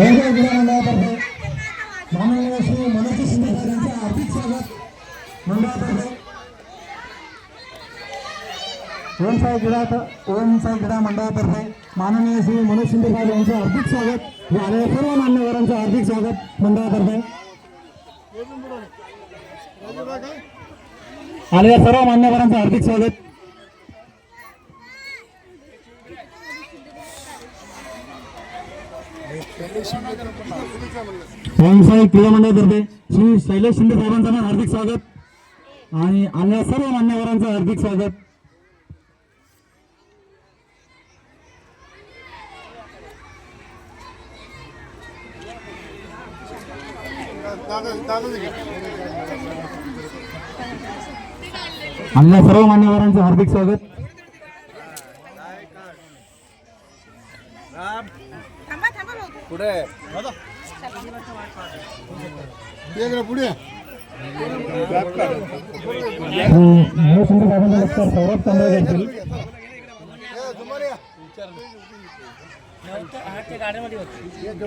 खेळगाव मंडळातर्फे माननीय श्री मनोज शिंदे यांचे आर्थिक स्वागत मंडळातर्फे ओम साई क्रीडा ओम साई क्रीडा मंडळातर्फे माननीय श्री मनोज शिंदे साहेब यांचे हार्दिक स्वागत या आलेल्या सर्व मान्यवरांचं हार्दिक स्वागत मंडळातर्फे आलेल्या सर्व मान्यवरांचं हार्दिक स्वागत. ओम साई क्रीडा मंडळातर्फे श्री शैलेश शिंदे साहेबांचं पण हार्दिक स्वागत. आणि आलेल्या सर्व मान्यवरांचं हार्दिक स्वागत. आलेल्या सर्व मान्यवरांचं हार्दिक स्वागत. पुढे. सौरभ तांबे घेतील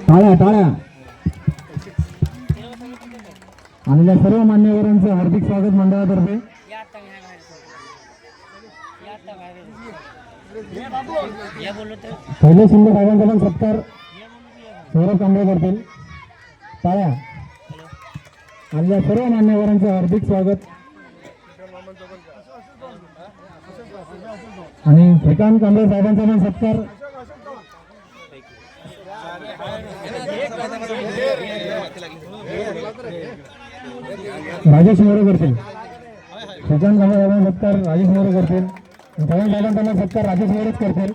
टाळ्या टाळ्या आलेल्या सर्व मान्यवरांचं हार्दिक स्वागत मंडळातर्फे. पहिले शिंदे साहेबांकडून पण सत्कार. सौरभ कांबळे करतील. पाया. आपल्या सर्व मान्यवरांचं हार्दिक स्वागत. आणि श्रीकांत कांबळे साहेबांचा पण सत्कार. राजेश मोरे करतील. श्रीकांत कांबळे साहेबांचा सत्कार. राजेश मोरे करतील. पवन साहेबांचा पण सत्कार राजेश मोरेच करतील.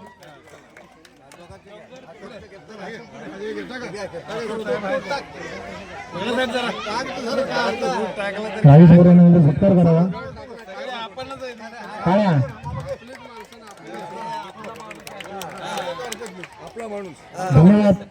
राजेश मोरे म्हणजे सत्कार करावा. काळ्या. आपला माणूस धन्यवाद.